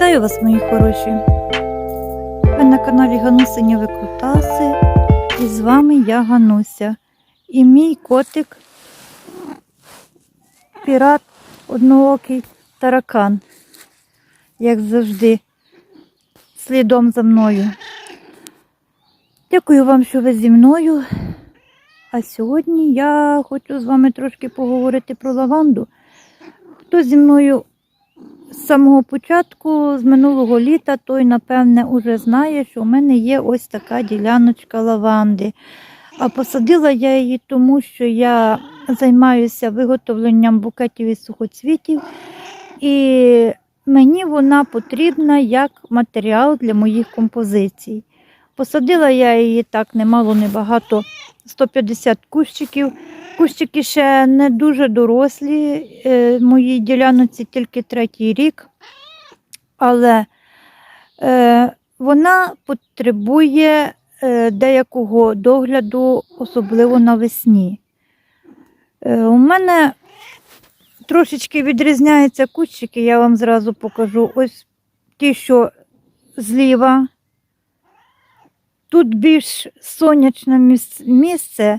Вітаю вас, мої хороші! Ви на каналі Ганусині Викрутаси і з вами я Гануся. І мій котик пірат одноокий таракан, як завжди, слідом за мною. Дякую вам, що ви зі мною. А сьогодні я хочу з вами трошки поговорити про лаванду. Хто зі мною з самого початку, з минулого літа, той, напевне, уже знає, що в мене є ось така діляночка лаванди. А посадила я її тому, що я займаюся виготовленням букетів із сухоцвітів, і мені вона потрібна як матеріал для моїх композицій. Посадила я її так немало, небагато, 150 кущиків. Кущики ще не дуже дорослі, е, моїй ділянці тільки третій рік, але е, вона потребує е, деякого догляду, особливо навесні. У мене трошечки відрізняються кущики, я вам зразу покажу. Ось ті, що зліва. Тут більш сонячне місце.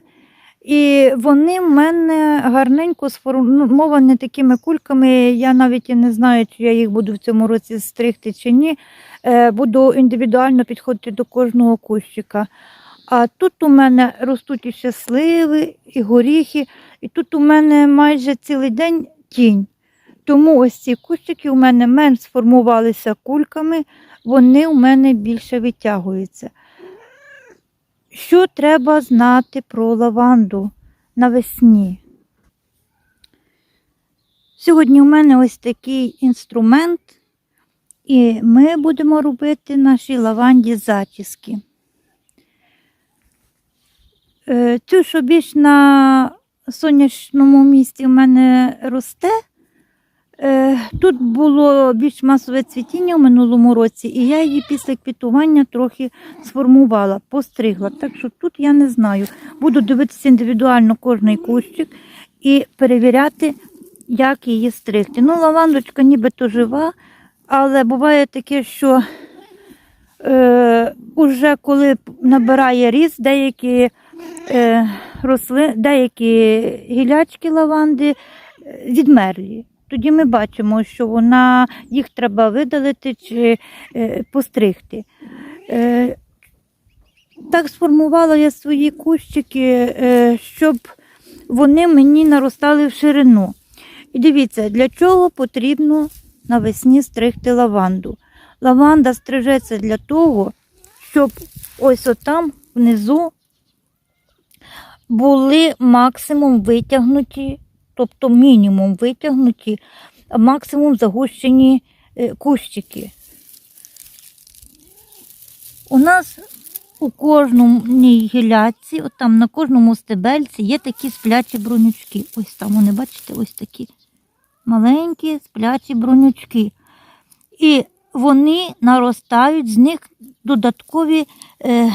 І вони в мене гарненько сформовані такими кульками. Я навіть і не знаю, чи я їх буду в цьому році стригти чи ні. Е, Буду індивідуально підходити до кожного кущика. А тут у мене ростуть і ще і горіхи, і тут у мене майже цілий день тінь. Тому ось ці кущики у мене менш сформувалися кульками, вони у мене більше витягуються. Що треба знати про лаванду навесні? Сьогодні у мене ось такий інструмент, і ми будемо робити нашій лаванді зачіски. Е, Цю, що більш на сонячному місці в мене росте, Тут було більш масове цвітіння в минулому році, і я її після квітування трохи сформувала, постригла. Так що тут я не знаю. Буду дивитися індивідуально кожний кущик і перевіряти, як її стригти. Ну, лавандочка нібито жива, але буває таке, що е, уже коли набирає ріст, деякі, е, росли, деякі гілячки лаванди е, відмерлі. Тоді ми бачимо, що вона, їх треба видалити чи е, постригти. Е, так сформувала я свої кущики, е, щоб вони мені наростали в ширину. І дивіться, для чого потрібно навесні стригти лаванду. Лаванда стрижеться для того, щоб ось отам внизу були максимум витягнуті тобто мінімум витягнуті, а максимум загущені е, кущики. У нас у кожній гіляці, от там на кожному стебельці є такі сплячі бронючки. Ось там, вони, бачите, ось такі маленькі сплячі бронючки. І вони наростають, з них додаткові е,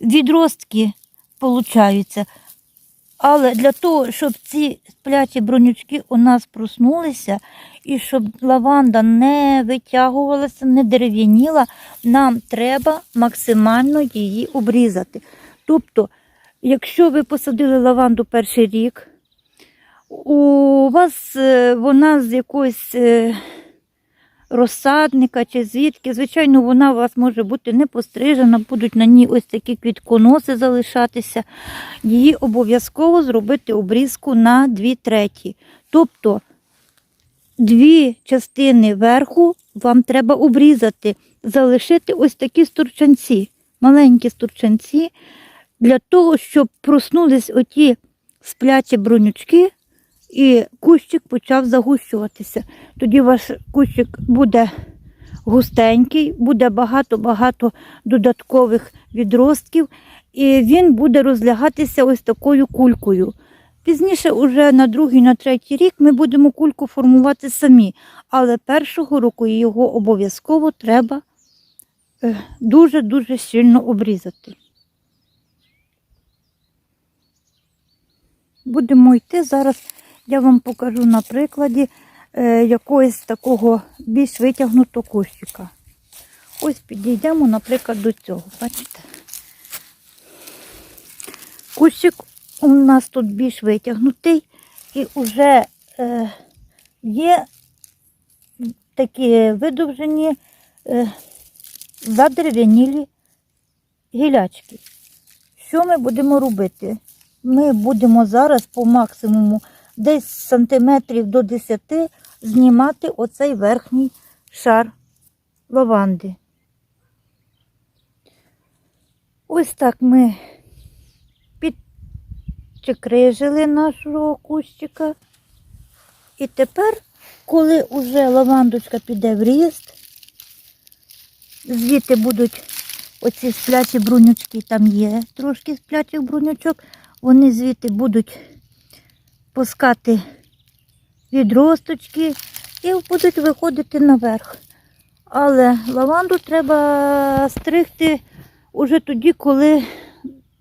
відростки получаються. Але для того, щоб ці сплячі бронючки у нас проснулися, і щоб лаванда не витягувалася, не дерев'яніла, нам треба максимально її обрізати. Тобто, якщо ви посадили лаванду перший рік, у вас е, вона з якоїсь е, розсадника чи звідки, звичайно, вона у вас може бути не пострижена, будуть на ній ось такі квітконоси залишатися. Її обов'язково зробити обрізку на дві треті. Тобто дві частини верху вам треба обрізати, залишити ось такі стурчанці, маленькі стурчанці, для того, щоб проснулись оті сплячі бронючки і кущик почав загущуватися. Тоді ваш кущик буде густенький, буде багато-багато додаткових відростків, і він буде розлягатися ось такою кулькою. Пізніше, уже на другий, на третій рік, ми будемо кульку формувати самі, але першого року його обов'язково треба дуже-дуже сильно обрізати. Будемо йти зараз. Я вам покажу на прикладі. е, якогось такого більш витягнутого кущика. Ось підійдемо, наприклад, до цього. Бачите? Кущик у нас тут більш витягнутий і вже е, є такі видовжені е, задерев'янілі гілячки. Що ми будемо робити? Ми будемо зараз по максимуму десь сантиметрів до 10 знімати оцей верхній шар лаванди. Ось так ми підчекрижили нашого кущика. І тепер, коли вже лавандочка піде в ріст, звідти будуть оці сплячі брунючки, там є трошки сплячих брунючок, вони звідти будуть пускати відросточки і будуть виходити наверх. Але лаванду треба стригти уже тоді, коли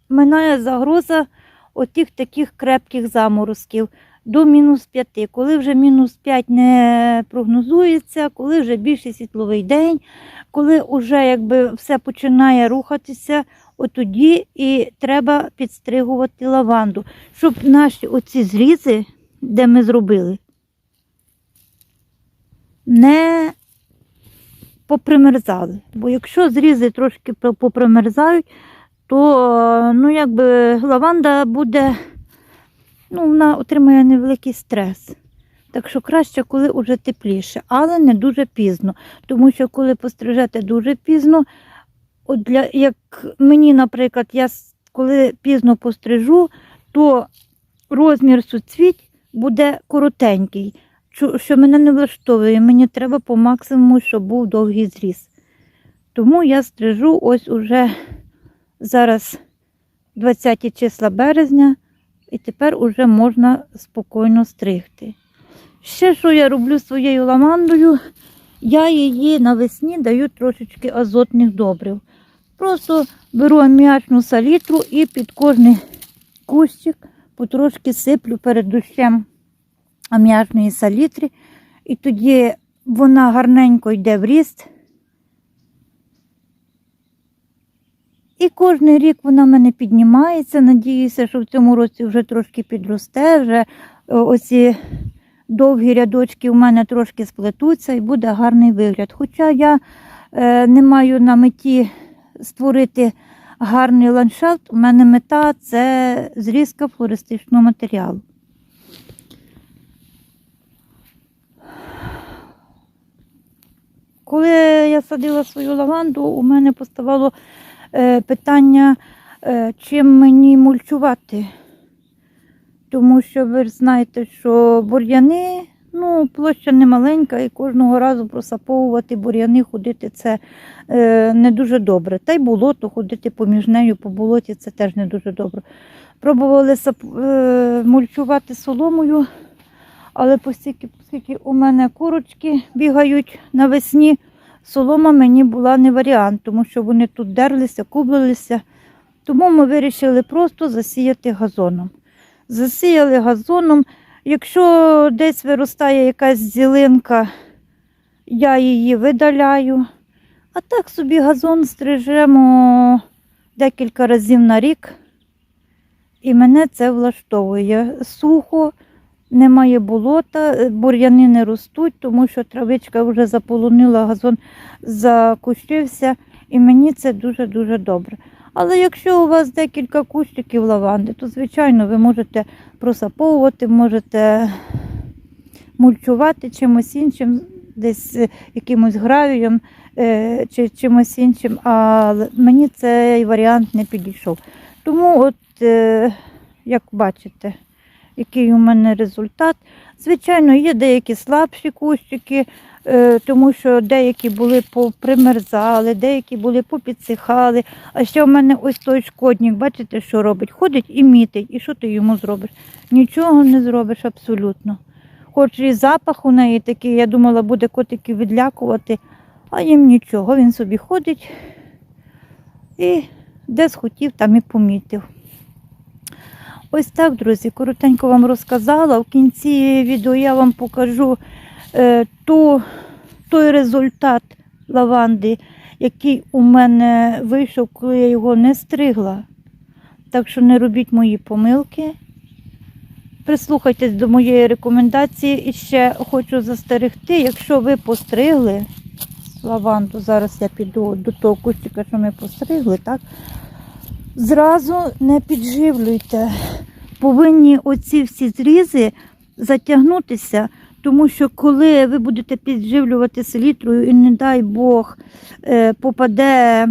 минає загроза отих таких крепких заморозків до мінус 5. Коли вже мінус 5 не прогнозується, коли вже більший світловий день, коли вже якби все починає рухатися, отоді і треба підстригувати лаванду, щоб наші оці зрізи, де ми зробили, не попримерзали. Бо якщо зрізи трошки попримерзають, то ну, якби лаванда буде, ну, вона отримає невеликий стрес. Так що краще, коли вже тепліше, але не дуже пізно. Тому що коли пострижете дуже пізно, от для, як мені, наприклад, я коли пізно пострижу, то розмір суцвіть буде коротенький, що, мене не влаштовує. Мені треба по максимуму, щоб був довгий зріз. Тому я стрижу ось уже зараз 20 числа березня, і тепер уже можна спокійно стригти. Ще що я роблю своєю лавандою, я її навесні даю трошечки азотних добрив. Просто беру аміачну салітру і під кожний кущик потрошки сиплю перед дощем аміачної салітри. І тоді вона гарненько йде в ріст. І кожен рік вона в мене піднімається. Надіюся, що в цьому році вже трошки підросте, вже е, оці довгі рядочки у мене трошки сплетуться і буде гарний вигляд. Хоча я е, не маю на меті створити гарний ландшафт, у мене мета це зрізка флористичного матеріалу. Коли я садила свою лаванду, у мене поставало е, питання, е, чим мені мульчувати. Тому що ви знаєте, що бур'яни, ну, площа не маленька, і кожного разу просаповувати бур'яни, ходити це е, не дуже добре. Та й болото ходити поміж нею по болоті це теж не дуже добре. Пробували е, мульчувати соломою, але оскільки, оскільки у мене курочки бігають навесні, солома мені була не варіант, тому що вони тут дерлися, кублилися. Тому ми вирішили просто засіяти газоном. Засіяли газоном. Якщо десь виростає якась зілинка, я її видаляю. А так собі газон стрижемо декілька разів на рік. І мене це влаштовує. Сухо, немає болота, бур'яни не ростуть, тому що травичка вже заполонила, газон закущився, і мені це дуже-дуже добре. Але якщо у вас декілька кущиків лаванди, то, звичайно, ви можете просаповувати, можете мульчувати чимось іншим, десь е, якимось гравієм е, чи чимось іншим, але мені цей варіант не підійшов. Тому, от, е, як бачите, який у мене результат. Звичайно, є деякі слабші кущики, тому що деякі були попримерзали, деякі були попідсихали. А ще в мене ось той шкодник, бачите, що робить? Ходить і мітить. І що ти йому зробиш? Нічого не зробиш абсолютно. Хоч і запах у неї такий, я думала, буде котиків відлякувати, а їм нічого. Він собі ходить і де схотів, там і помітив. Ось так, друзі, коротенько вам розказала. В кінці відео я вам покажу, е, то той результат лаванди, який у мене вийшов, коли я його не стригла. Так що не робіть мої помилки. Прислухайтесь до моєї рекомендації і ще хочу застерегти, якщо ви постригли лаванду, зараз я піду до того кустика, що ми постригли, так? Зразу не підживлюйте. Повинні оці всі зрізи затягнутися, тому що коли ви будете підживлювати селітрою і, не дай Бог, е, попаде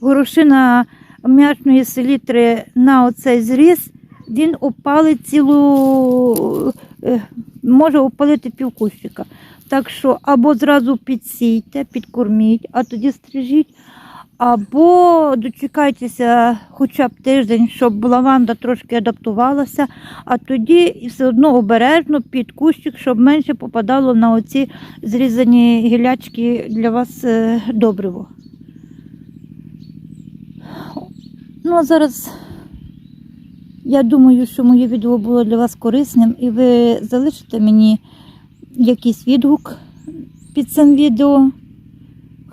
горошина м'ячної селітри на оцей зріз, він опалить цілу, е, може опалити півкущика. Так що або зразу підсійте, підкорміть, а тоді стрижіть, або дочекайтеся хоча б тиждень, щоб лаванда трошки адаптувалася, а тоді все одно обережно під кущик, щоб менше попадало на оці зрізані гілячки для вас е, добриво. Ну, а зараз я думаю, що моє відео було для вас корисним, і ви залишите мені якийсь відгук під цим відео.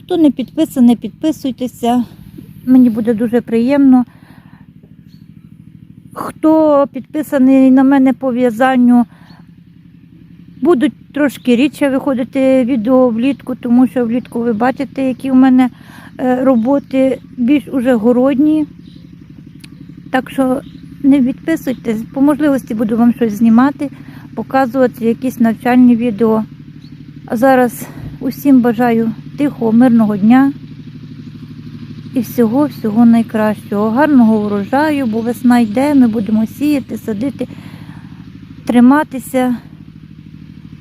Хто не підписаний, підписуйтеся. Мені буде дуже приємно. Хто підписаний на мене по в'язанню, будуть трошки рідше виходити відео влітку, тому що влітку ви бачите, які в мене е, роботи більш уже городні. Так що не відписуйтесь, по можливості буду вам щось знімати, показувати якісь навчальні відео. А зараз усім бажаю тихого, мирного дня і всього-всього найкращого. Гарного урожаю, бо весна йде, ми будемо сіяти, садити, триматися,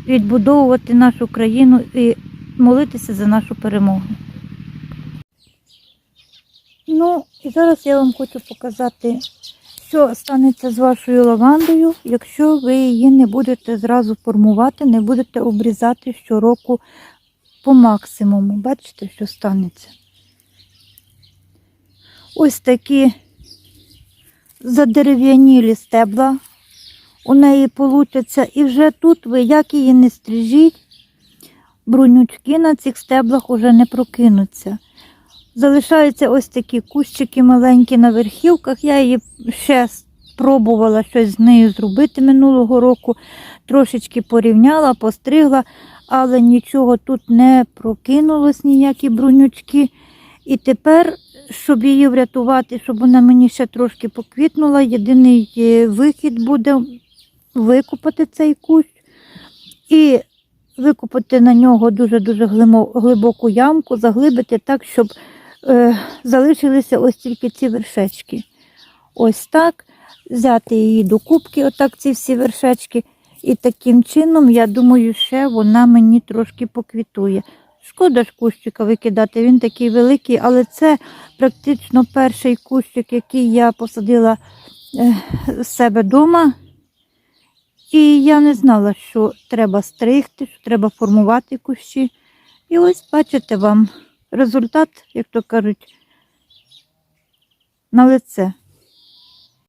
відбудовувати нашу країну і молитися за нашу перемогу. Ну, і зараз я вам хочу показати, що станеться з вашою лавандою, якщо ви її не будете зразу формувати, не будете обрізати щороку по максимуму. Бачите, що станеться? Ось такі задерев'янілі стебла у неї получаться. І вже тут ви, як її не стрижіть, брунючки на цих стеблах уже не прокинуться. Залишаються ось такі кущики маленькі на верхівках. Я її ще спробувала щось з нею зробити минулого року. Трошечки порівняла, постригла, але нічого тут не прокинулось, ніякі брунючки. І тепер, щоб її врятувати, щоб вона мені ще трошки поквітнула, єдиний е, вихід буде викопати цей кущ і викопати на нього дуже-дуже глибоку ямку, заглибити так, щоб е, залишилися ось тільки ці вершечки. Ось так. Взяти її до кубки, отак ці всі вершечки. І таким чином, я думаю, ще вона мені трошки поквітує. Шкода ж кущика викидати, він такий великий, але це практично перший кущик, який я посадила е, з себе вдома. І я не знала, що треба стригти, що треба формувати кущі. І ось бачите вам результат, як то кажуть, на лице.